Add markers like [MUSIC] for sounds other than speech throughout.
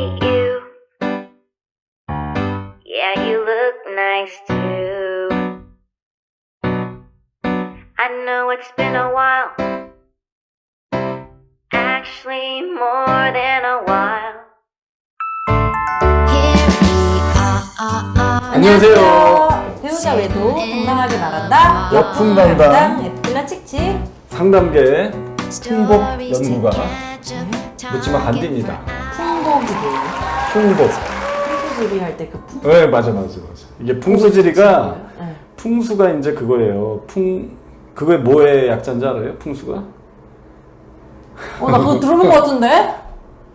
meet you. Yeah, you look nice too. I know it's been a while. Actually, more than a while. 안녕하세요. 배우자 외도 건강하게 말한다. 역풍담당 에필라 칙칙. 상담계 풍복 연구가 묻지마 간디입니다. 풍복이 뭐예요? 풍복. 풍수지리 할 때 그 풍. 네 맞아 맞아 맞아. 이게 풍수지리가 네. 풍수가 이제 그거예요. 풍 그거의 뭐의 약자인지 알아요? 풍수가 어, 나 그거 들어본 것 같은데?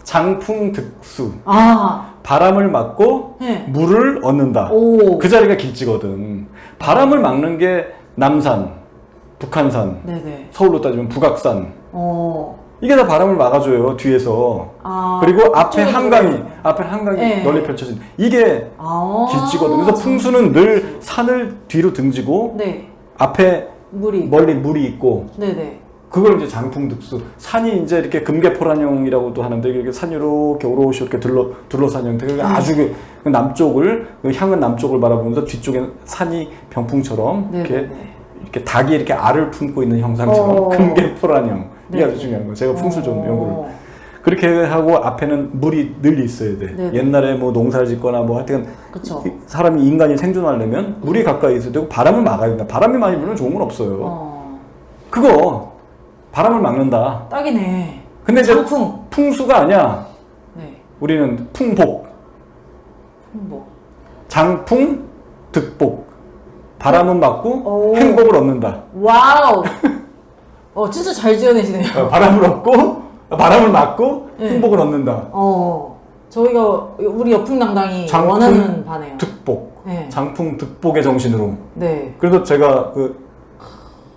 장풍득수. 아, 바람을 막고 네. 물을 얻는다. 오. 그 자리가 길지거든. 바람을 막는 게 남산, 북한산, 네네. 서울로 따지면 북악산. 어. 이게 다 바람을 막아줘요 뒤에서. 아. 그리고 앞에 그쪽으로 한강이. 앞에 한강이 네. 널리 펼쳐진 이게 아. 길지거든. 그래서 풍수는 늘 산을 뒤로 등지고 네. 앞에 물이. 멀리 물이 있고 네네. 그걸 이제 장풍득수. 산이 이제 이렇게 금계포란형이라고도 하는데 이게 산이 이렇게 오롯이 이렇게 둘러 둘러싼 형태. 음. 아주 그- 그 남쪽을 그 향은 남쪽을 바라보면서 뒤쪽에 산이 병풍처럼 이렇게 네네네. 이렇게 닭이 이렇게 알을 품고 있는 형상처럼 어. 금계포란형. 이게 아주. 중요한 거. 제가 풍수 좀 어. 연구를 그렇게 하고 앞에는 물이 늘 있어야 돼. 네네. 옛날에 뭐 농사를 짓거나 뭐 하여튼 그쵸. 사람이 인간이 생존하려면 물이 가까이 있어야 되고 바람을 막아야 된다. 바람이 많이 불면 좋은 건 없어요. 어. 그거 바람을 막는다. 딱이네. 근데 이제 장풍. 풍수가 아니야. 네. 우리는 풍복, 풍복. 장풍, 득복. 바람은 막고 오. 행복을 얻는다. 와우. [LAUGHS] 어, 진짜 잘 지어내시네요. 어, 바람을 얻고 바람을 막고 네. 행복을 얻는다. 어. 저희가 우리 역풍당당이 장풍, 원하는 바네요. 득복. 네. 장풍 득복의 정신으로. 네. 그래서 제가 그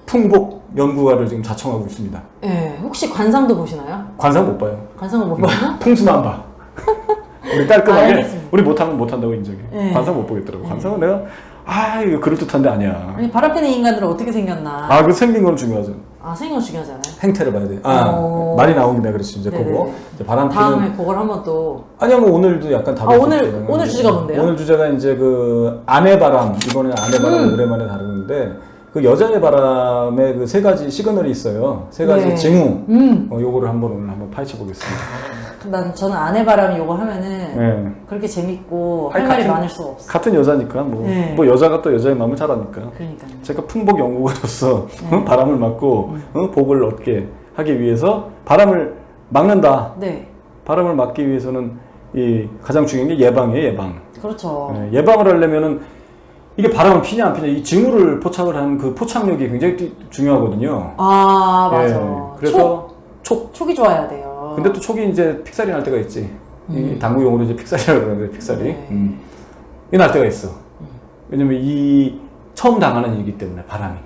풍복 연구가를 지금 자청하고 있습니다. 네. 혹시 관상도 보시나요? 관상 못 봐요. 관상은 못 봐요? 풍수만 봐. [LAUGHS] 우리 깔끔하게 알겠습니다. 우리 못하면 못한다고 인정해. 네. 관상 못 보겠더라고. 관상은 내가 아 이거 그럴듯한데 아니야. 아니 바람 피는 인간들은 어떻게 생겼나? 아그 생긴 건 중요하죠. 아거 중요하잖아요. 행태를 봐야 돼. 아 어. 말이 해 그렇지 이제 네네. 그거 이제 바람 다음에 피는 그걸 한번 또 아니야 뭐 오늘도 약간 다룰 아, 수 오늘-. 오늘 주제가 뭔데요? 오늘 주제가 이제 그 아내 바람 이번에 아내 바람 음. 오랜만에 다루는데 그 여자의 바람에 그 세 가지 시그널이 있어요. 세 가지 네. 징후. 음. 어, 요거를 한번 오늘 한번 파헤쳐 보겠습니다. [LAUGHS] 난 저는 아내 바람이 요거 하면은 네. 그렇게 재밌고 아니, 할 말이 같은- 많을 수가 없어. 같은 여자니까 뭐, 네. 뭐 여자가 또 여자의 마음을 잘 아니까. 그러니까요. 제가 풍복 연구가로서 네. 어, 바람을 막고 음. 어, 복을 얻게 하기 위해서 바람을 막는다. 네. 바람을 막기 위해서는 이 가장 중요한 게 예방이에요, 예방. 그렇죠. 예, 예방을 하려면은 이게 바람은 피냐 안 피냐 이 징후를 포착을 하는 그 포착력이 굉장히 띠- 중요하거든요. 아 맞아. 예, 그래서 촉. 촉, 촉이 좋아야 돼요. 근데 또 촉이 이제 픽살이 날 때가 있지. 이 음. 당구용어로 이제 픽살이라고 그러는데 픽살이. 네. 음. 이게 날 때가 있어. 왜냐면 이 처음 당하는 일이기 때문에 바람이.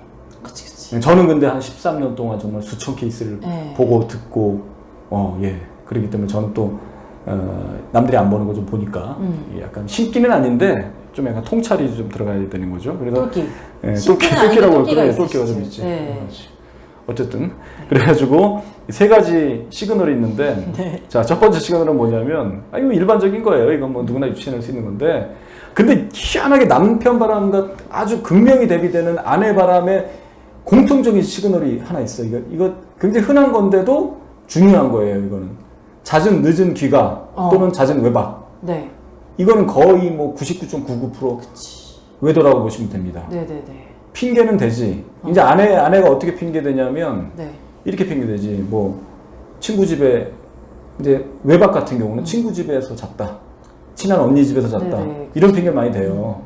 그치 그치. 저는 근데 한 13년 동안 정말 수천 케이스를 네. 보고 듣고 어 예 그렇기 때문에 저는 또 어, 남들이 안 보는 거 좀 보니까 음. 약간 신기는 아닌데 좀 약간 통찰이 좀 들어가야 되는 거죠. 그래서 똘끼. 예, 똘끼 똘끼라고 똘끼가 그래 있을 똘끼가 수좀 있지. 있지. 네. 어쨌든 그래가지고 이세 가지 시그널이 있는데 네. 자첫 번째 시그널은 뭐냐면 아 이거 일반적인 거예요. 이건 뭐 누구나 유치할 수 있는 건데 근데 희한하게 남편 바람과 아주 극명히 대비되는 아내 바람의 공통적인 시그널이 하나 있어. 이거 이거 굉장히 흔한 건데도 중요한 거예요. 이거는 잦은 늦은 귀가 어. 또는 잦은 외박. 네. 이거는 거의 뭐 99.99% 외도라고 보시면 됩니다. 네네네. 핑계는 되지. 이제 아내 아내가 어떻게 핑계 되냐면 네. 이렇게 핑계 되지. 뭐 친구 집에 이제 외박 같은 경우는 친구 집에서 잤다. 친한 언니 집에서 잤다. 네네. 이런 핑계 많이 돼요.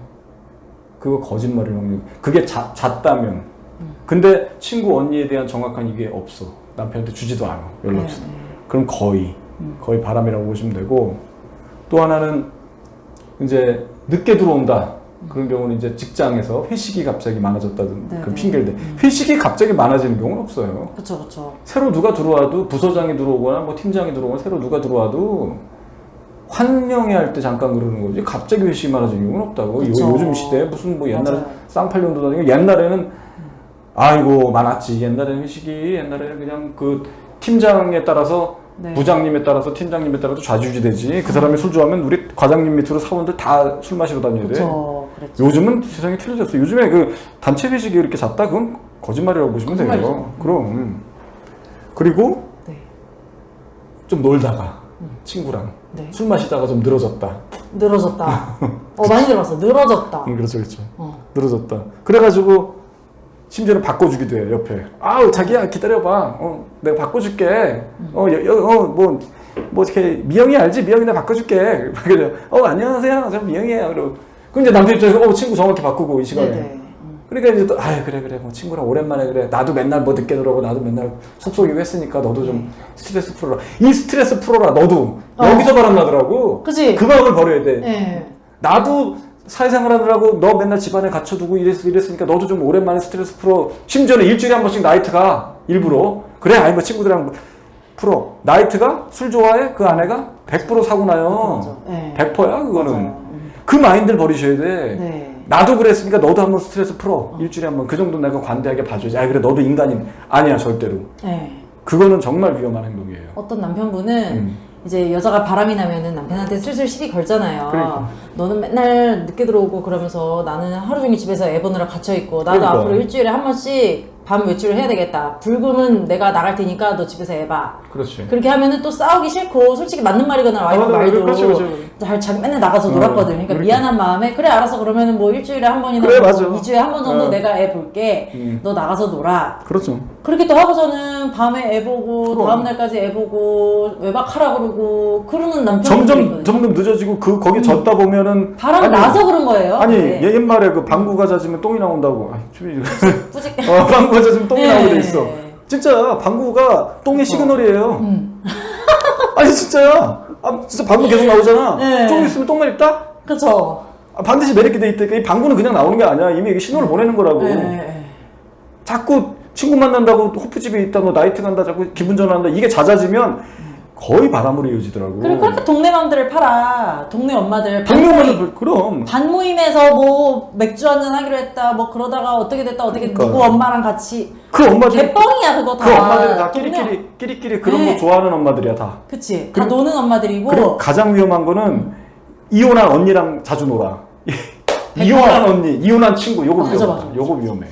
그거 거짓말을 형님. 그게 자, 잤다면. 근데 친구 언니에 대한 정확한 이게 없어. 남편한테 주지도 않아. 연락 없어. 네, 네. 그럼 거의 거의 바람이라고 보시면 되고 또 하나는 이제 늦게 들어온다. 그런 경우는 이제 직장에서 회식이 갑자기 많아졌다든 네, 그런 네. 핑계를 대. 회식이 갑자기 많아지는 경우는 없어요. 그쵸 그쵸. 새로 누가 들어와도 부서장이 들어오거나 뭐 팀장이 들어오거나 새로 누가 들어와도 환영회 할 때 잠깐 그러는 거지 갑자기 회식이 많아지는 경우는 없다고 요, 그쵸. 요즘 시대에 무슨 뭐 맞아요. 쌍팔년도 다니고 옛날에는 아이고 많았지 옛날에는 회식이 옛날에는 그냥 그 팀장에 따라서 네. 부장님에 따라서 팀장님에 따라서 좌지우지되지. 그 사람이 술 좋아하면 우리 과장님 밑으로 사원들 다 술 마시러 다녀야 돼. 그렇죠. 그랬죠. 요즘은 세상이 틀려졌어. 요즘에 그 단체 회식이 이렇게 잤다 그건 거짓말이라고 보시면 돼요. 거짓말이죠. 그럼 그리고 네. 좀 놀다가 친구랑 네. 술 마시다가 좀 늘어졌다. 늘어졌다. [LAUGHS] 어 많이 들어봤어. 늘어졌다. 응, 그렇죠, 그렇죠. 어. 늘어졌다. 그래가지고 심지어는 바꿔주기도 해 옆에. 아우 자기야 기다려봐. 어 내가 바꿔줄게. 어어뭐뭐 뭐 이렇게 미영이 알지? 미영이 내가 바꿔줄게. [LAUGHS] 그래. 어 안녕하세요. 저 미영이에요. 그리고 그럼 이제 남자 입장에서 어 친구 정확히 바꾸고 이 시간에. 네네. 음. 그러니까 이제 또 아유 그래 그래 뭐 친구랑 오랜만에 그래 나도 맨날 뭐 늦게 들어오고 나도 맨날 속속이고 했으니까 너도 좀 스트레스 풀어라 이 스트레스 풀어라 너도 어. 여기서 바람 나더라고 그치? 그 마음을 버려야 돼 네. 나도 사회생활 하느라고 너 맨날 집안에 갇혀두고 이랬, 이랬으니까 너도 좀 오랜만에 스트레스 풀어 심지어는 일주일에 한 번씩 나이트가 일부러 그래 아니 뭐 친구들이랑 뭐 풀어 나이트가 술 좋아해 그 아내가 100% 사고 나요 맞아. 네. 100%야 그거는 맞아요. 음. 그 마인드를 버리셔야 돼 네. 나도 그랬으니까 너도 한번 스트레스 풀어 일주일에 한번 그 정도 내가 관대하게 봐줘야지 아 그래 너도 인간인 아니야 절대로 네. 그거는 정말 위험한 행동이에요 어떤 남편분은 음. 이제 여자가 바람이 나면은 남편한테 슬슬 시비 걸잖아요. 그러니까. 너는 맨날 늦게 들어오고 그러면서 나는 하루 종일 집에서 애 보느라 갇혀 있고 나도 그러니까. 앞으로 일주일에 한 번씩 밤 외출을 해야 되겠다. 불금은 내가 나갈 테니까 너 집에서 애 봐. 그렇지 그렇게 하면은 또 싸우기 싫고 솔직히 맞는 말이거나 와이프 맞아, 말도 그렇지, 그렇지. 잘 자기 맨날 나가서 어, 놀았거든. 그러니까 그렇게. 미안한 마음에 그래 알아서 그러면은 뭐 일주일에 한 번이나 그래, 뭐 맞아. 2주에 한 번 정도 어. 내가 애 볼게. 음. 너 나가서 놀아. 그렇죠 그렇게 또 하고서는 밤에 애 보고 그럼. 다음 날까지 애 보고 외박하라 그러고 그러는 남편들이 점점 있거든요. 점점 늦어지고 그 거기 젖다 보면은 바람 아니, 나서 그런 거예요. 아니 네. 얘 옛말에 그 방구가 잦으면 똥이 나온다고 아, 좀- 뿌직. [LAUGHS] 어, 방구 가 잦으면 똥이 네. 나오게 돼 있어. 진짜 방구가 똥의 시그널이에요. 음. 아니 진짜야 아 진짜 방구 계속 나오잖아. 네. 좀 있으면 똥만 있다? 그쵸. 아, 반드시 매력이 돼 있다니까 이 방구는 그냥 나오는 게 아니야. 이미 이게 신호를 보내는 거라고. 네, 네. 자꾸 친구 만난다고 호프집에 있다 뭐 나이트 간다 자꾸 기분 전환한다. 이게 잦아지면 거의 바람으로 이어지더라고 그리고 그렇게 동네 맘들을 팔아. 동네 엄마들 동료만 반모임, 그럼 반 모임에서 뭐 맥주 한잔 하기로 했다. 뭐 그러다가 어떻게 됐다 어떻게 그러니까. 누구 엄마랑 같이 그 엄마들 개뻥이야 그거 다. 그 엄마들이 다 동네 끼리끼리 끼리끼리 그런 네. 거 좋아하는 엄마들이야 다 그치. 다 그리고- 노는 엄마들이고. 그리고 가장 위험한 거는 이혼한 언니랑 자주 놀아 [LAUGHS] 이혼한 언니 이혼한 친구 요거 맞아, 위험해 맞아, 맞아. 요거 위험해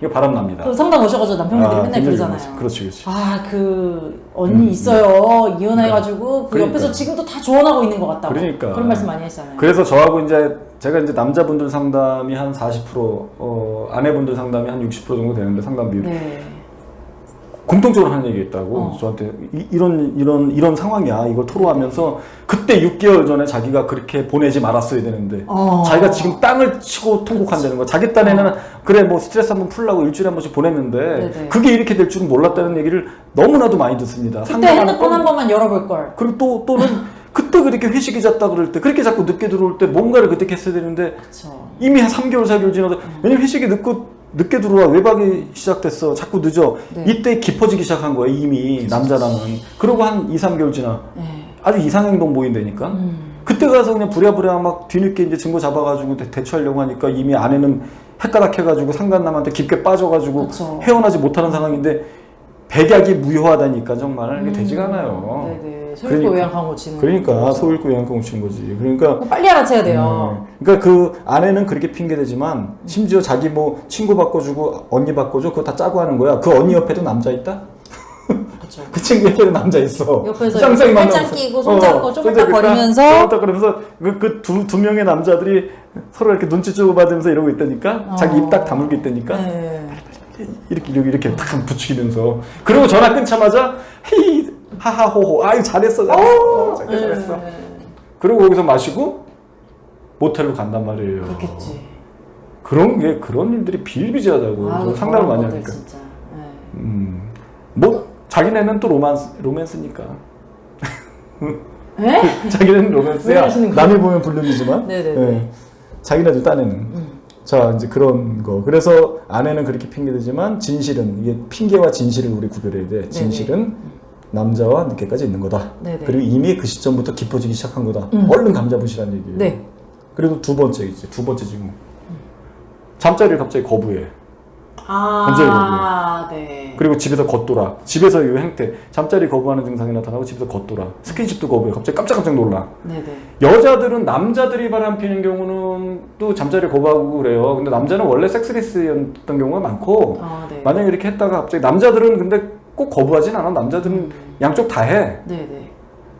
이거 바람 납니다 그 상담 오셔가지고 남편분들이 아, 맨날 그러잖아요. 그렇지 그렇지 아, 그 언니 있어요. 이혼해가지고 그 그러니까. 옆에서 지금도 다 조언하고 있는 것 같다고. 그러니까. 그런 말씀 많이 하시잖아요. 그래서 저하고 이제 제가 이제 남자분들 상담이 한 40%, 어, 아내분들 상담이 한 60% 정도 되는데 상담 비율. 네. 공통적으로 하는 얘기가 있다고 어. 저한테 이, 런 이런 이런 상황이야 이걸 토로하면서 그때 6개월 전에 자기가 그렇게 보내지 말았어야 되는데 어. 자기가 지금 땅을 치고 통곡한다는 거야 자기 딴에는 그래 뭐 스트레스 한번 풀라고 일주일에 한 번씩 보냈는데 네네. 그게 이렇게 될 줄은 몰랐다는 얘기를 너무나도 많이 듣습니다 그때 핸드폰 건- 한 번만 열어볼 걸. 그리고 또 또는 [LAUGHS] 그때 그렇게 회식이 잤다 그럴 때 그렇게 자꾸 늦게 들어올 때 뭔가를 그때 했어야 되는데 그렇죠. 이미 한 3개월 4개월 지나도 왜냐면 회식이 늦고 늦게 들어와 외박이 시작됐어 자꾸 늦어 네. 이때 깊어지기 시작한 거야 이미 남자랑은 그러고 한 2, 3개월 지나 네. 아주 이상 행동 보인다니까 음. 그때 가서 그냥 부랴부랴 막 뒤늦게 이제 증거 잡아가지고 대, 대처하려고 하니까 이미 아내는 헷가닥 해가지고 상간남한테 깊게 빠져가지고 그쵸. 헤어나지 못하는 상황인데 백약이 무효하다니까 정말 이게 되지가 않아요 네네. 소유고 그러니까. 요양 강호 치는. 그러니까. 소일구 양콩 친 거지 그러니까 뭐 빨리 알아채야 돼요. 음, 그러니까 그 아내는 그렇게 핑계 대지만 심지어 자기 뭐 친구 바꿔주고 언니 바꿔줘 그거 다 짜고 하는 거야. 그 언니 옆에도 남자 있다? 그렇죠. [LAUGHS] 그 친구 옆에도 남자 있어. 옆에서 쌍쌍이 이렇게 팔짱 만나면서. 끼고 손잡고 어, 쪼물딱거리면서. 쪼물딱 그러면서 그두 두 명의 남자들이 서로 이렇게 눈치 주고 받으면서 이러고 있다니까. 자기 입딱 다물고 있다니까. 네. 이렇게 이렇게 이렇게 딱 부추기면서 그리고 전화 끊자마자 헤이 하하호호 아유 잘했어 잘했어 잘했어 잘했어. 네. 그리고 거기서 마시고 모텔로 간단 말이에요. 그렇겠지. 그런 게 그런 일들이 비일비재하다고 아유, 저 상담을 많이 것들 하니까. 진짜. 네. 음, 뭐 자기네는 또 로만스 로맨스니까. 네? [LAUGHS] 자기네는 왜 로맨스야. 남이 보면 불륜이지만. 네네네. 예. 자기네들 딴에는. 음. 자 이제 그런 거. 그래서 아내는 그렇게 핑계대지만 진실은 이게 핑계와 진실을 우리 구별해야 돼. 진실은 남자와 늦게까지 있는 거다. 네네. 그리고 이미 그 시점부터 깊어지기 시작한 거다. 음. 얼른 감 잡으시라는 얘기예요. 네. 그리고 두 번째 이제 두 번째 지금 잠자리를 갑자기 거부해. 아, 네. 그리고 집에서 겉돌아. 집에서 이 행태. 잠자리 거부하는 증상이 나타나고 집에서 겉돌아. 스킨십도 거부해. 갑자기 깜짝깜짝 놀라. 네네. 여자들은 남자들이 바람 피는 경우는 또 잠자리 거부하고 그래요. 근데 남자는 원래 섹스리스였던 경우가 많고 아, 네. 만약에 이렇게 했다가 갑자기 남자들은 근데 꼭 거부하진 않아. 남자들은 음. 양쪽 다 해. 네네.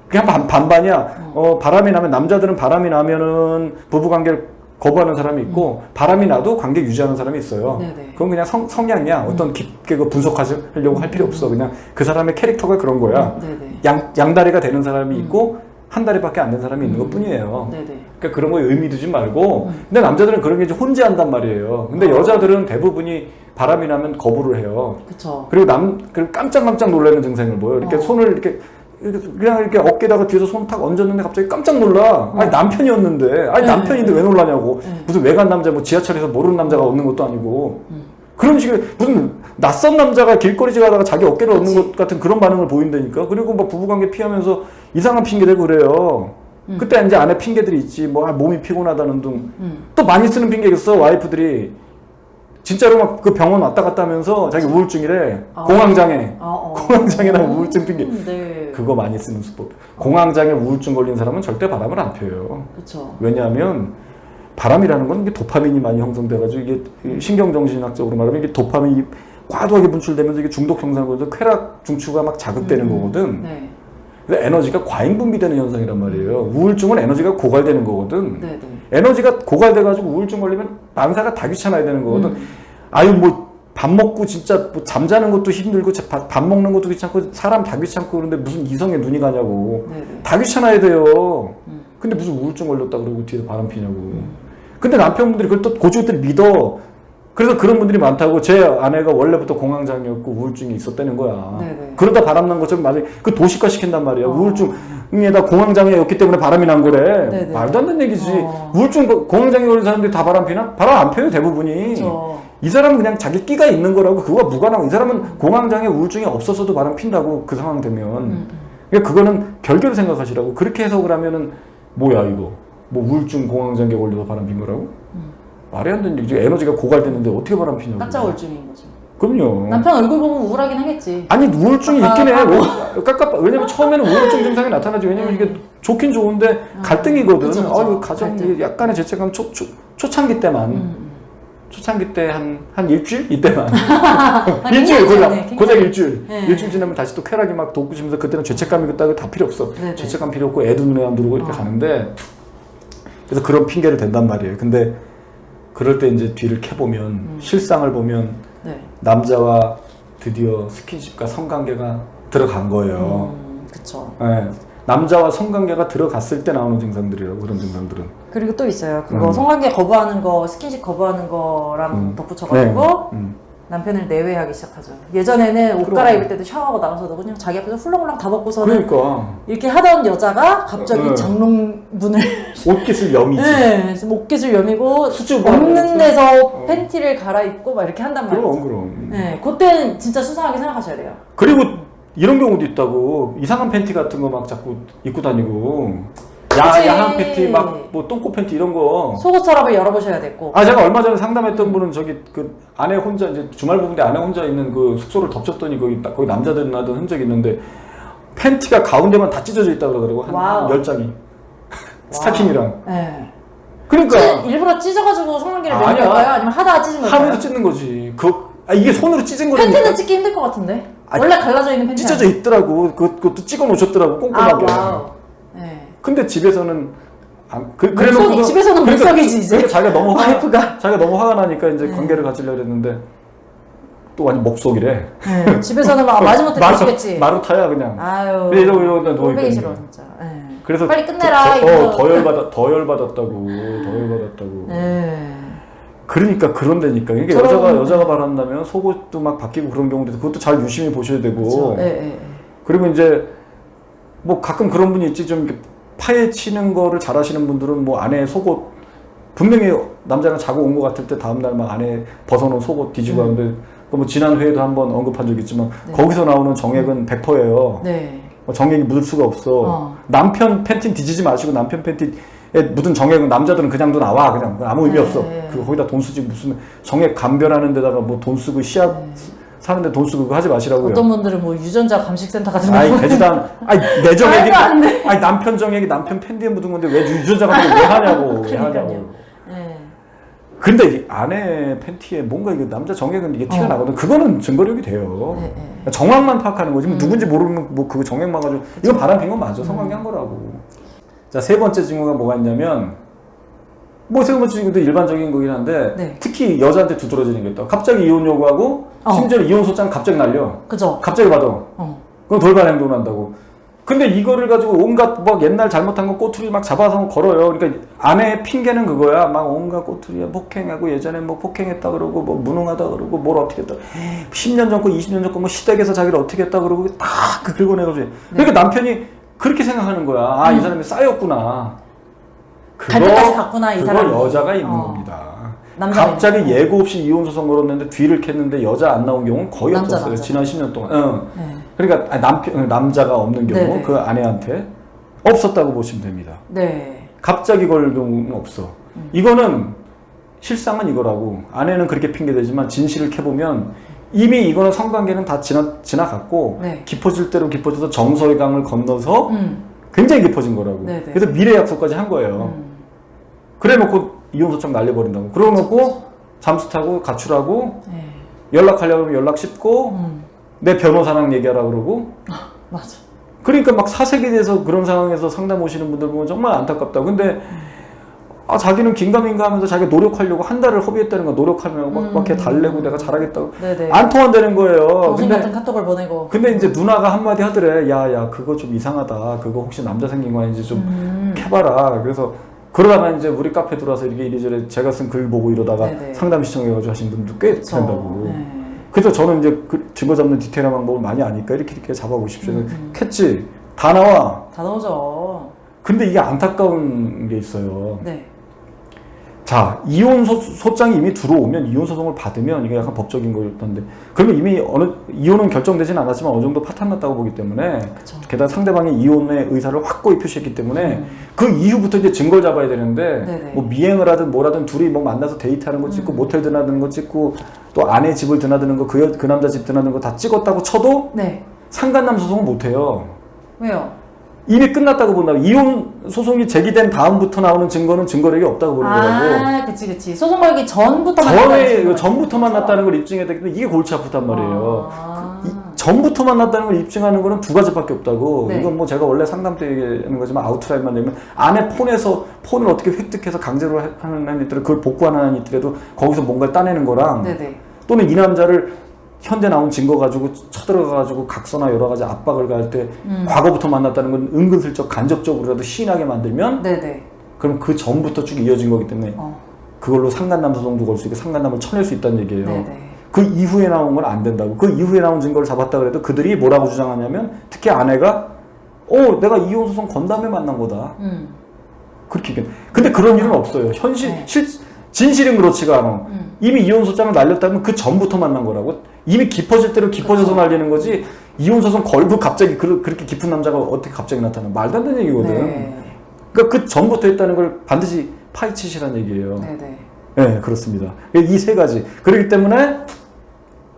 그냥 반, 반반이야. 어, 바람이 나면 남자들은 바람이 나면은 부부 관계를 거부하는 사람이 있고 바람이 나도 관계 유지하는 사람이 있어요. 음. 네네. 그건 그냥 성, 성향이야. 어떤 깊게 그 분석하려고 할 필요 없어. 그냥 그 사람의 캐릭터가 그런 거야. 네네. 양, 양다리가 되는 사람이 있고 한 다리밖에 안 된 사람이 있는 것 뿐이에요. 네네. 그러니까 그런 거에 의미 두지 말고 음. 근데 남자들은 그런 게 이제 혼재한단 말이에요. 근데 여자들은 대부분이 바람이 나면 거부를 해요. 그쵸. 그리고 남 그리고 깜짝깜짝 놀라는 증상을 보여. 이렇게 어. 손을 이렇게 이렇게 그냥 이렇게 어깨다가 뒤에서 손 탁 얹었는데 갑자기 깜짝 놀라. 아니 남편이었는데, 아니 네. 남편인데 왜 놀라냐고. 네. 무슨 외간 남자 뭐 지하철에서 모르는 남자가 얻는 것도 아니고. 음. 그런 식의 무슨 낯선 남자가 길거리 지나다가 자기 어깨를 얻는 그치. 것 같은 그런 반응을 보인다니까. 그리고 막 부부관계 피하면서 이상한 핑계 대고 그래요. 음. 그때 이제 안에 핑계들이 있지. 뭐 아, 몸이 피곤하다는 등. 음. 또 많이 쓰는 핑계 있어 와이프들이. 진짜로 막 그 병원 왔다 갔다 하면서 자기 우울증이래. 아. 공황장애. 아, 어. [LAUGHS] 공황장애나 우울증 핑계. 음, 네. 그거 많이 쓰는 수법. 공황장애 우울증 걸린 사람은 절대 바람을 안 펴요. 그쵸. 왜냐하면 바람이라는 건 이게 도파민이 많이 형성돼가지고 이게 신경정신학적으로 말하면 이게 도파민이 과도하게 분출되면서 이게 중독 거면서 쾌락 중추가 막 자극되는 음. 거거든. 네. 그래서 에너지가 과잉 분비되는 현상이란 말이에요. 우울증은 에너지가 고갈되는 거거든. 네 네. 에너지가 고갈돼가지고 우울증 걸리면 만사가 다 귀찮아야 되는 거거든. 음. 아유 뭐 밥 먹고 진짜 뭐 잠자는 것도 힘들고 자- 밥, 밥 먹는 것도 귀찮고 사람 다 귀찮고 그런데 무슨 이성에 눈이 가냐고. 네네. 다 귀찮아야 돼요. 음. 근데 무슨 우울증 걸렸다 그러고 뒤에서 바람 피냐고. 근데 남편분들이 그걸 또 고집들이 믿어. 그래서 그런 분들이 많다고 제 아내가 원래부터 공황장애였고 우울증이 있었다는 거야. 네네. 그러다 바람 난 것처럼 나중에 그 도식화 시킨단 말이야. 어. 우울증에다 공황장애였기 때문에 바람이 난 거래. 네네. 말도 안 되는 얘기지. 어. 우울증 공황장애 걸린 사람들이 다 바람 피나? 바람 안 펴요 대부분이. 그쵸. 이 사람은 그냥 자기 끼가 있는 거라고 그거가 무관하고 이 사람은 공황장애 우울증이 없었어도 바람 핀다고 그 상황 되면 음. 그러니까 그거는 별개로 생각하시라고 그렇게 해석을 하면은 뭐야 이거 뭐 우울증 공황장애 걸려서 바람 핀 거라고 음. 말이 안 되는 얘기죠 에너지가 고갈됐는데 어떻게 바람 피냐고 가짜 우울증인 거죠. 그럼요 남편 얼굴 보면 우울하긴 하겠지. 아니 우울증이 아, 있긴 해 아, 왜- 깝깝 왜냐면 처음에는 우울증 증상이 나타나지 왜냐면 이게 좋긴 좋은데 갈등이거든 음. 그쵸, 그쵸. 아 가정 갈등. 약간의 죄책감 초, 초, 초창기 때만 음. 초창기 때 한 한 일주일 이때만 [LAUGHS] 아, 일주일 고작. 고작 일주일 네. 일주일 지나면 다시 또 쾌락이 막 돋구시면서 그때는 죄책감이 그따고 다 필요 없어 네네. 죄책감 필요 없고 애도 눈에 안 들어오고 이렇게 어. 가는데 그래서 그런 핑계를 댄단 말이에요 근데 그럴 때 이제 뒤를 캐보면 음. 실상을 보면 네. 남자와 드디어 스킨십과 성관계가 들어간 거예요 음, 그쵸. 예. 남자와 성관계가 들어갔을 때 나오는 증상들이라고 그런 증상들은 그리고 또 있어요. 그거 음. 성관계 거부하는 거, 스킨십 거부하는 거랑 음. 덧붙여가지고 네. 음. 남편을 내외하기 시작하죠. 예전에는 옷 그럼. 갈아입을 때도 샤워하고 나가서도 그냥 자기 앞에서 훌렁훌렁 다 벗고서는 그러니까 이렇게 하던 여자가 갑자기 네. 장롱문을 옷깃을 여미지 네, 그래서 목깃을 여미고 수줍어 없는 데서 어. 팬티를 갈아입고 막 이렇게 한단 말이에요. 그럼 그럼 네, 그때는 진짜 수상하게 생각하셔야 돼요. 그리고 이런 경우도 있다고 이상한 팬티 같은 거 막 자꾸 입고 다니고 야, 그치. 야한 팬티 막 뭐 똥꼬 팬티 이런 거. 속옷 서랍을 열어보셔야 됐고. 아 제가 얼마 전에 상담했던 분은 저기 그 아내 혼자 이제 주말 부부인데 아내 혼자 있는 그 숙소를 덮쳤더니 거기 딱 거기 남자들 나던 흔적이 있는데 팬티가 가운데만 다 찢어져 있다 그러더라고 와우. 한열 장이 [LAUGHS] 스타킹이랑 네. 그러니까 찌- 일부러 찢어가지고 성관계를 아니야. 맺는 거예요? 아니면 하다가 찢은 거예요? 하면서 찢는 거지 그 아, 이게 손으로 찢은 거라니까 팬티는 찢기 힘들 것 같은데? 아니, 원래 갈라져 있는 팬티 찢어져 있더라고 그, 그것도 찍어 놓으셨더라고 꼼꼼하게 아, 와우. 네. 근데 집에서는 안, 그, 목석이- 그래놓고서- 집에서는 그러니까- 목석이지, 이제. 그러니까 자기가 너무 화, 와이프가. 자기가 너무 화가 나니까 이제 네. 관계를 가지려고 했는데 또 완전 목속이래. 네. 집에서는 막 [LAUGHS] 마지못해 마루- 보시겠지. 마루타야 그냥. 아유. 네, 이러고 이러고 나 누워 꼴보기 있거든요. 싫어 진짜. 네. 그래서 빨리 끝내라. 더, 이거. 어, 더 열받아 더 열받았다고 더 열받았다고. 네. 그러니까 그런다니까. 이게 저런- 여자가 여자가 바란다면 속옷도 막 바뀌고 그런 경우도 있고 그것도 잘 유심히 보셔야 되고. 네, 네, 네. 그리고 이제 뭐 가끔 그런 분이 있지 좀 파헤치는 거를 잘하시는 분들은 뭐 안에 속옷 분명히 남자랑 자고 온 것 같을 때 다음날 막 안에 벗어놓은 속옷 뒤지고 음. 하는데 그뭐 지난 회에도 한번 언급한 적 있지만 네. 거기서 나오는 정액은 100%예요. 네. 정액이 묻을 수가 없어. 어. 남편 팬티 뒤지지 마시고 남편 팬티 무슨 정액 남자들은 그냥도 나와 그냥 아무 의미 네. 없어. 그 거기다 돈 쓰지 무슨 정액 감별하는 데다가 뭐 돈 쓰고 시합 사는데 돈 쓰고 그거 하지 마시라고요. 어떤 분들은 뭐 유전자 감식센터 같은 거 되지도 않. 아이 내 정액이. 아니 남편 정액이 남편 팬디에 묻은 건데 왜 유전자 같은 거왜 하냐고 왜. 하냐고. 네. 근데 이 아내 팬티에 뭔가 이게 남자 정액은 이게 티가 어. 나거든. 그거는 증거력이 돼요. 네, 네. 정황만 파악하는 거지. 뭐 음. 누군지 모르면 뭐 그거 정액만 가지고 이거 바람 핀 건 맞아. 성관계 한 거라고. 자 세 번째 증거가 뭐가 있냐면 뭐 세 번째 증거도 일반적인 거긴 한데 네. 특히 여자한테 두드러지는 게 있다. 갑자기 이혼 요구하고 어. 심지어 이혼 소장 갑자기 날려. 그죠? 갑자기 받아. 어. 그럼 돌발 행동을 한다고. 근데 이거를 가지고 온갖 막 옛날 잘못한 거 꼬투리 막 잡아서 걸어요. 그러니까 아내의 핑계는 그거야. 막 온갖 꼬투리에 폭행하고 예전에 뭐 폭행했다 그러고 뭐 무능하다 그러고 뭘 어떻게 했다. 10년 전 거, 20년 전거뭐 시댁에서 자기를 어떻게 했다 그러고 딱그 긁어내가지고. 그러니까 남편이 그렇게 생각하는 거야. 아, 이 사람이 쌓였구나. 갈 때까지 갔구나, 이 그거 사람이. 여자가 있는 어. 겁니다. 남자가 갑자기 예고 없이 이혼 소송 걸었는데 뒤를 캤는데 여자 안 나온 경우는 거의 남자, 없었어요. 남자. 지난 10년 동안. 응. 네. 그러니까 아니, 남편 남자가 없는 경우 네네. 그 아내한테 없었다고 보시면 됩니다. 네. 갑자기 걸 경우는 없어. 이거는 실상은 이거라고 아내는 그렇게 핑계대지만 진실을 캐보면 이미 이거는 성관계는 다 지나 지나갔고 네. 깊어질 대로 깊어져서 정서의 강을 건너서 음. 굉장히 깊어진 거라고. 네네. 그래서 미래 약속까지 한 거예요. 음. 그래 놓고 이혼 소장 날려버린다고. 그러놓고 잠수 타고 가출하고 네. 연락하려고 하면 연락 씹고 음. 내 변호사랑 얘기하라 그러고 맞아. 그러니까 막 사색이 돼서 그런 상황에서 상담 오시는 분들 보면 정말 안타깝다. 근데 아 자기는 긴가민가 하면서 자기가 노력하려고 한 달을 허비했다는 거 노력하면 막막 이렇게 달래고 내가 잘하겠다고 네네. 안 통한다는 거예요. 정신 근데 같은 카톡을 보내고. 근데 이제 누나가 한마디 하더래. 야야 그거 좀 이상하다. 그거 혹시 남자 생긴 거 아닌지 좀 음. 해봐라. 그래서 그러다가 이제 우리 카페 들어와서 이렇게 이리저리 제가 쓴 글 보고 이러다가 네네. 상담 시청해가지고 하신 분도 꽤 그쵸. 된다고. 네. 그래서 저는 이제 그 증거 잡는 디테일한 방법을 많이 아니까 이렇게 이렇게 잡아보십시오. 음. 캤지 다 나와. 다 나오죠. 근데 이게 안타까운 게 있어요. 네. 자, 이혼 소, 소장이 이미 들어오면 이혼 소송을 받으면 이게 약간 법적인 거였던데 그러면 이미 어느 이혼은 결정되진 않았지만 어느 정도 파탄 났다고 보기 때문에 그쵸. 게다가 상대방이 이혼의 의사를 확고히 표시했기 때문에 음. 그 이후부터 이제 증거를 잡아야 되는데 네네. 뭐 미행을 하든 뭐라든 둘이 뭐 만나서 데이트하는 거 음. 찍고 모텔 드나드는 거 찍고 또 아내 집을 드나드는 거그 그 남자 집 드나드는 거 다 찍었다고 쳐도 네. 상간남 소송은 못 해요. 왜요? 이미 끝났다고 본다고 이혼 소송이 제기된 다음부터 나오는 증거는 증거력이 없다고 보는 거라고. 아, 그치, 그치. 소송 걸기 전부터 전에 만났다는 이거 거죠. 전부터 만 났다는 걸 입증해야 되기 때문에 이게 골치 아프단 말이에요. 아. 이- 전부터 만났다는 걸 입증하는 거는 두 가지밖에 없다고. 네. 이건 뭐 제가 원래 상담 때 얘기하는 거지만 아웃라인만 되면 아내 폰에서 폰을 어떻게 획득해서 강제로 하- 하는 한 있더라도 그걸 복구하는 한 있더라도 거기서 뭔가를 따내는 거랑 네네. 또는 이 남자를 현대 나온 증거 가지고 쳐들어가 가지고 각서나 여러 가지 압박을 가할 때 음. 과거부터 만났다는 건 은근슬쩍 간접적으로라도 시인하게 만들면 네네. 그럼 그 전부터 쭉 이어진 거기 때문에 어. 그걸로 상간남 소송도 걸 수 있고 상간남을 쳐낼 수 있다는 얘기예요. 네네. 그 이후에 나온 건 안 된다고. 그 이후에 나온 증거를 잡았다 그래도 그들이 뭐라고 주장하냐면 특히 아내가 어 내가 이혼 소송 건 다음에 만난 거다. 음. 그렇게 얘기해. 근데 그런 일은 없어요. 현실 네. 실 진실은 그렇지가 않아. 음. 이미 이혼 소장을 날렸다면 그 전부터 만난 거라고. 이미 깊어질 대로 깊어져서 그쵸. 날리는 거지. 이혼 소송 걸고 갑자기 그, 그렇게 깊은 남자가 어떻게 갑자기 나타나? 말도 안 되는 얘기거든. 네. 그러니까 그 전부터 했다는 걸 반드시 파헤치시라는 얘기예요. 네 네. 네, 그렇습니다. 이 세 가지. 그렇기 때문에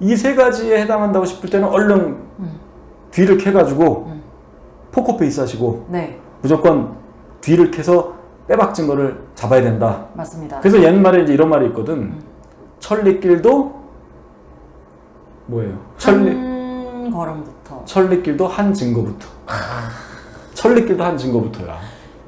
이 세 가지에 해당한다고 싶을 때는 얼른 음. 뒤를 캐가지고 음. 포커페이스 하시고 네. 무조건 뒤를 캐서 빼박 증거를 잡아야 된다. 맞습니다. 그래서 옛말에 이제 이런 말이 있거든. 음. 천리길도 뭐예요? 천리 한 걸음부터. 천리길도 한 증거부터. 천리길도 한 증거부터야.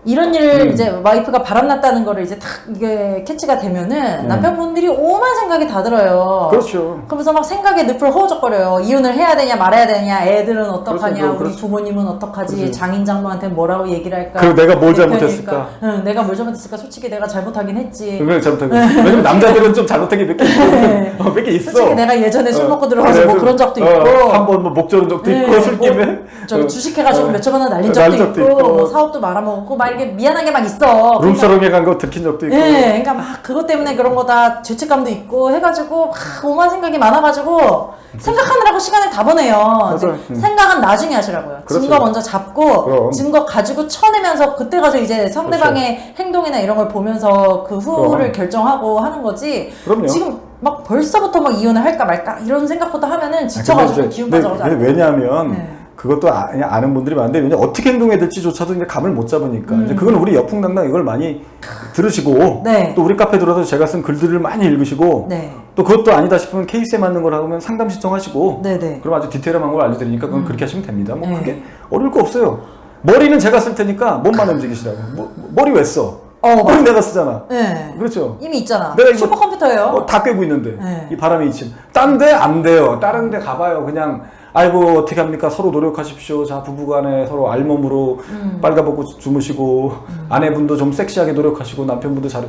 이런 일을 음. 이제 와이프가 바람났다는 거를 이제 딱 이게 캐치가 되면은 음. 남편분들이 오만 생각이 다 들어요. 그렇죠. 그러면서 막 생각의 늪을 허우적거려요. 이혼을 해야 되냐 말아야 되냐, 애들은 어떡하냐, 그렇죠, 우리 그렇죠. 부모님은 어떡하지, 그렇죠. 장인 장모한테 뭐라고 얘기를 할까. 그리고 내가 뭘 대표니까. 잘못했을까? 응, 내가 뭘 잘못했을까? 솔직히 내가 잘못하긴 했지. 그걸 잘못한 거. 왜냐면 남자들은 좀 잘못한 게 몇개 네. 있어. 몇개 있어. 솔직히 내가 예전에 술 어, 먹고 들어가서 뭐 그래서, 그런 적도 어, 있고. 한 번 뭐 목 조른 적도 네, 있고 술김에 저기 어, 주식해가지고 어, 몇천만 원 날린 어, 적도, 날린 적도 있고, 있고. 뭐 사업도 말아먹었고 막 이렇게 미안한 게 막 있어. 룸사롱에 간 거 들킨 적도 있고. 예, 그러니까 막 그것 때문에 그런 거다 죄책감도 있고 해가지고 막 오만 생각이 많아가지고 생각하느라고 시간을 다 보내요. 맞아요. 이제 음. 생각은 나중에 하시라고요. 그렇죠. 증거 먼저 잡고 그럼. 증거 가지고 쳐내면서 그때 가서 이제 상대방의 행동이나 이런 걸 보면서 그 후를 그럼. 결정하고 하는 거지. 그럼요. 지금 막 벌써부터 막 이혼을 할까 말까 이런 생각부터 하면은 아, 지쳐가지고 근데 이제- 기운 근데 빠져가지고. 왜- 왜냐하면 네. 그것도 아, 아는 분들이 많은데 왜냐 어떻게 행동해야 될지조차도 이제 감을 못 잡으니까 음. 이제 그건 우리 여풍당당 이걸 많이 들으시고 네. 또 우리 카페 들어서 제가 쓴 글들을 많이 읽으시고 네. 또 그것도 아니다 싶으면 케이스에 맞는 걸 하면 상담 신청하시고 네 네. 그럼 아주 디테일한 걸 알려드리니까 그건 그렇게 하시면 됩니다. 뭐 네. 그게 어려울 거 없어요. 머리는 제가 쓸 테니까 몸만 움직이시라고. 뭐, 머리 왜 써? 어, 머리 내가 쓰잖아. 네. 그렇죠. 이미 있잖아. 내가 이거- 슈퍼컴퓨터예요. 어, 다 꿰고 있는데 네. 이 바람이 이침 딴 데 안 돼요 다른 데 가봐요 그냥 아이고 어떻게 합니까 서로 노력하십시오 자 부부간에 서로 알몸으로 음. 빨가벗고 주무시고 아내분도 좀 섹시하게 노력하시고 남편분도 잘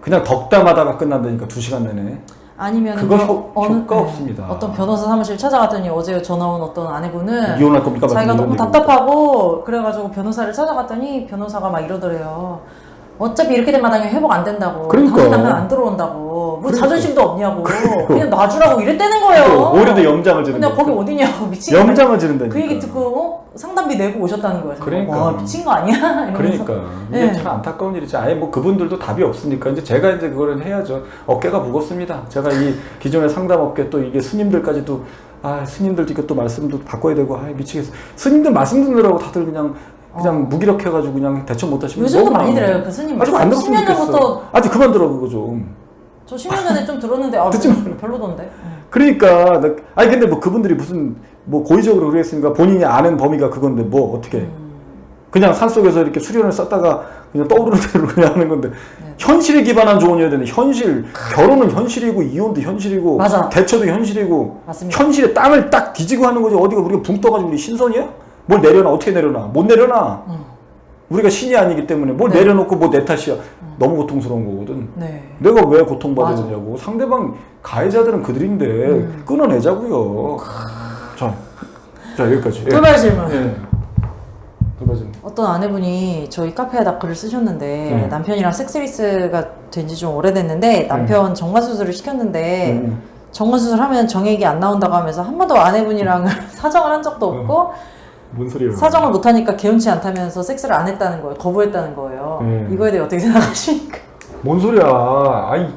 그냥 덕담하다가 끝난다니까 두 시간 내내 아니면 그거 효- 효과 없습니다. 어떤 변호사 사무실 찾아갔더니 어제 전화 온 어떤 아내분은 이혼할 겁니까 자기가 너무. 답답하고 그래가지고 변호사를 찾아갔더니 변호사가 막 이러더래요. 어차피 이렇게 된 마당에 회복 안 된다고. 그러니까. 당신 남편 안 들어온다고. 뭐 그러니까. 자존심도 없냐고. 그냥 놔주라고 이랬다는 거예요. 오히려 염장을 지는 근데 거기 어디냐고 미친 거 염장을 지른다니까 그 얘기 듣고 어? 상담비 내고 오셨다는 거예요. 그러니까. 와 미친 거 아니야? 이러면서. 그러니까 이게 네. 참 안타까운 일이지. 아예 뭐 그분들도 답이 없으니까 이제 제가 이제 그거를 해야죠. 어깨가 무겁습니다. 제가 이 기존의 상담 업계 또 이게 스님들까지도 아 스님들도 이거 또 말씀도 바꿔야 되고 아 미치겠어. 스님들 말씀 듣느라고 다들 그냥 그냥 무기력해가지고 그냥 대처 못하시면 어. 요즘도 많이. 들어요. 그 스님 아직 안 들었으면 10년 전부터 좋겠어. 아직 그만 들어 그거 좀. 저 10년 전에 좀 들었는데 아, [LAUGHS] 듣지 별로던데. 그러니까 나- 아니 근데 뭐 그분들이 무슨 뭐 고의적으로 그랬으니까 본인이 아는 범위가 그건데 뭐 어떻게 음. 그냥 산속에서 이렇게 수련을 썼다가 그냥 떠오르는 대로 [LAUGHS] 그냥 하는 건데 네. 현실에 기반한 조언이어야 되는데 현실 결혼은 현실이고 이혼도 현실이고 맞아. 대처도 현실이고 맞습니다. 현실에 땅을 딱 뒤지고 하는 거지 어디가 우리가 붕 떠가지고 우리 신선이야? 뭘 내려놔 어떻게 내려놔 못 내려놔 음. 우리가 신이 아니기 때문에 뭘 네. 내려놓고 뭐 내 탓이야 너무 고통스러운 거거든 네. 내가 왜 고통받아야. 되냐고 상대방 가해자들은 그들인데 음. 끊어내자고요 자, 자 여기까지 예. 돌발 질문. 예. 돌발 질문 어떤 아내분이 저희 카페에다 글을 쓰셨는데 네. 남편이랑 섹스리스가 된 지 좀 오래됐는데 남편 정관 수술을 시켰는데 음. 정관 수술 하면 정액이 안 나온다고 하면서 한 번도 아내분이랑 [LAUGHS] 사정을 한 적도 없고 뭔 소리예요 사정을 못 하니까 개운치 않다면서 섹스를 안 했다는 거예요. 거부했다는 거예요. 네. 이거에 대해 어떻게 생각하십니까? 뭔 소리야? 아니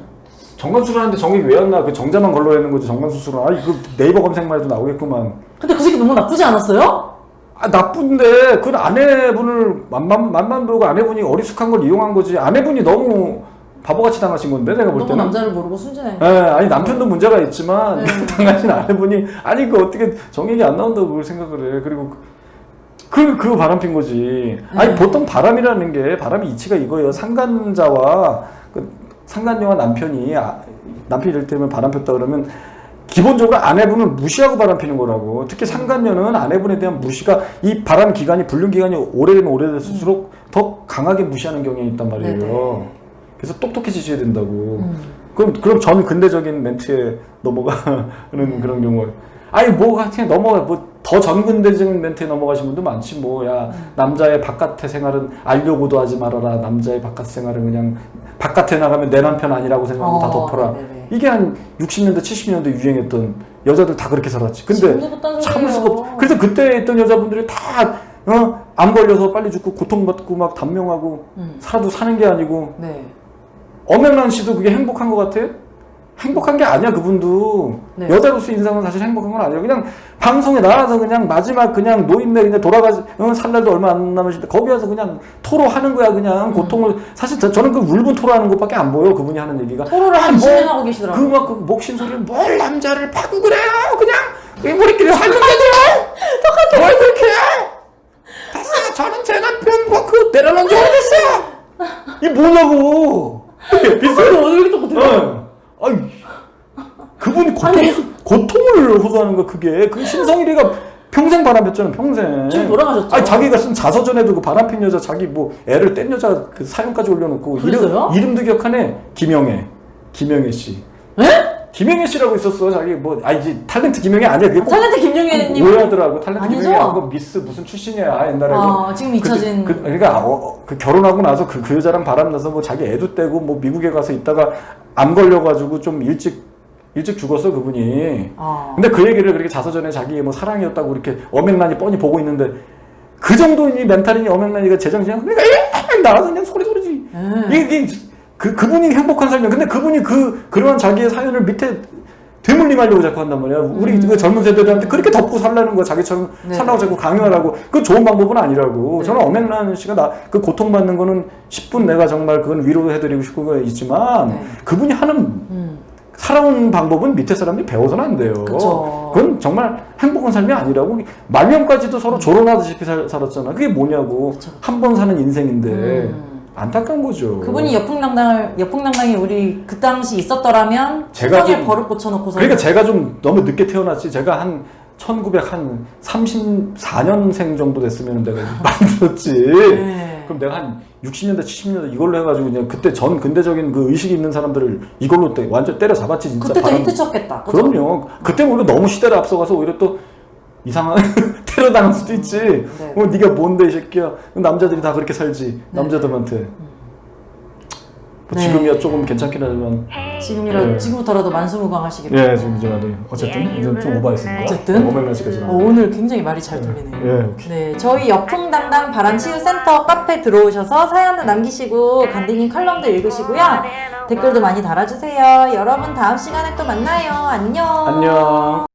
정관 수술 하는데 정액 왜안 나? 그 정자만 걸러야 하는 거지 정관 수술은. 아니 그 네이버 검색만 해도 나오겠구만. 근데 그 새끼 너무 나쁘지 않았어요? 아 나쁜데 그 아내분을 만만 만만 보고 아내분이 어리숙한 걸 이용한 거지. 아내분이 너무 바보같이 당하신 건데 내가 볼 너무 때는. 남자를 모르고 순진해. 예, 아니 남편도 문제가 있지만 네. [LAUGHS] 당하신 아내분이 아니 그 어떻게 정액이 안 나온다고 그걸 생각을 해. 그리고 그, 그 바람핀 거지. 아니, 네. 보통 바람이라는 게, 바람의 이치가 이거예요. 상간자와, 그, 상간녀와 남편이, 아, 남편이 이를테면 바람 폈다 그러면, 기본적으로 아내분을 무시하고 바람 피는 거라고. 특히 상간녀는 아내분에 대한 무시가, 이 바람 기간이, 불륜 기간이 오래되면 오래될수록 더 강하게 무시하는 경향이 있단 말이에요. 네네. 그래서 똑똑해지셔야 된다고. 음. 그럼 그럼 전 근대적인 멘트에 넘어가는 그런 경우. 아니 뭐 그냥 넘어가 뭐더 전근대적인 멘트에 넘어가신 분도 많지 뭐야 남자의 바깥의 생활은 알려고도 하지 말아라 남자의 바깥 생활은 그냥 바깥에 나가면 내 남편 아니라고 생각하고 다 어, 덮어라 네네네. 이게 한 60년대 70년대 유행했던 여자들 다 그렇게 살았지 근데 참을 수가. 없 그래서 그때 있던 여자분들이 다안 걸려서 빨리 죽고 고통받고 막 단명하고 음. 살아도 사는 게 아니고 네. 엄영란 씨도 그게 행복한 것 같아? 행복한 게 아니야 그분도. 네. 여자로서 인생은 사실 행복한 건 아니야 그냥 방송에 나와서 그냥 마지막 그냥 노인네 그냥 돌아가지 어, 살 날도 얼마 안 남으신데 거기 와서 그냥 토로하는 거야 음. 그냥. 고통을. 사실 저, 저는 그 울분 토로하는 것밖에 안 보여 그분이 하는 얘기가. 토로를 한 20년 하고 계시더라고요. 그막 그 목신 소리는 뭘 남자를 파고 그래요? 그냥 왜 우리끼리 살면 되죠 [LAUGHS] 뭘 그렇게 해? 됐어요 저는 제 남편 뭐그 내려놓은 지 오래됐어요. 이게 뭐냐고. 비슷해 어디 또 어. 아 이, 그분이 고통, 아니. 고통을 호소하는 거 그게 그 신성일이가 평생 바람폈잖아 평생. 지금 돌아가셨죠? 아니 자기가 쓴 자서전에도 그 바람핀 여자 자기 뭐 애를 뗀 여자 그 사연까지 올려놓고 그랬어요? 이름, 이름도 기억하네 김영애 김영애 씨. 에? 김영애 씨라고 있었어. 자기 뭐 아니지 탤런트 김영애 아니야. 그게 꼭 탤런트 김용현님 오해하더라고. 탤런트 아니죠? 김영애 아니고 미스 무슨 출신이야 옛날에. 어, 지금 잊혀진 그, 그, 그러니까 어, 그 결혼하고 나서 그, 그 여자랑 바람나서 뭐 자기 애도 떼고 뭐 미국에 가서 있다가 암 걸려가지고 좀 일찍 일찍 죽었어 그분이. 어. 근데 그 얘기를 그렇게 자서전에 자기의 뭐 사랑이었다고 이렇게 어맹란이 뻔히 보고 있는데 그 정도니 멘탈이니 어맹란이가 제정신이야. 그러니까 에이, 나가서 그냥 소리 소리지. 음. 이게 그 그분이 행복한 삶이야. 근데 그분이 그 그런 자기의 사연을 밑에 되물림하려고 자꾸 한단 말이야. 우리 그 젊은 세대들한테 그렇게 덮고 살라는 거야. 자기처럼 음. 네. 살라고 자꾸 강요하라고. 그 좋은 방법은 아니라고. 저는 어맹란 씨가 나 그 고통받는 거는 10분 내가 정말 그건 위로해드리고 싶은 거 있지만 네. 그분이 하는 음. 살아온 방법은 밑에 사람들이 배워서는 안 돼요. 그쵸. 건 정말 행복한 삶이 아니라고. 말년까지도 서로 조롱하듯이 살, 살았잖아. 그게 뭐냐고. 한 번 사는 인생인데. 음. 안타까운 거죠. 그분이 여풍당당을 여풍당당히 우리 그 당시 있었더라면 제가 좀- 버릇 고쳐놓고서 그러니까 제가 좀 너무 늦게 태어났지. 제가 한 1934년생 정도 됐으면 내가 많이 [LAUGHS] 들었지. 네. 그럼 내가 한 60년대, 70년대 이걸로 해가지고 그냥 그때 전 근대적인 그 의식이 있는 사람들을 이걸로 때 완전 때려 잡았지 진짜. 그때 또 바람- 히트 쳤겠다. 그죠? 그럼요. 그때 오히려 너무 시대를 앞서가서 오히려 또 이상한 [LAUGHS] 테러 당할 수도 있지. 네. 어, 네가 뭔데 이 새끼야. 남자들이 다 그렇게 살지. 남자들한테. 뭐 네. 지금이야 조금 괜찮긴 하지만 지금이라 네. 지금부터라도 만수무강하시기를. 예 지금 이제 네. 어쨌든 이건 좀 오버했습니다. 어쨌든. 오백만 씨까지. 어, 오늘 굉장히 말이 잘 들리네요. 예. 오케이. 네, 저희 여풍담당 바람 치유 센터 카페 들어오셔서 사연도 남기시고 간디님 칼럼도 읽으시고요. 댓글도 많이 달아주세요. 여러분 다음 시간에 또 만나요. 안녕. 안녕.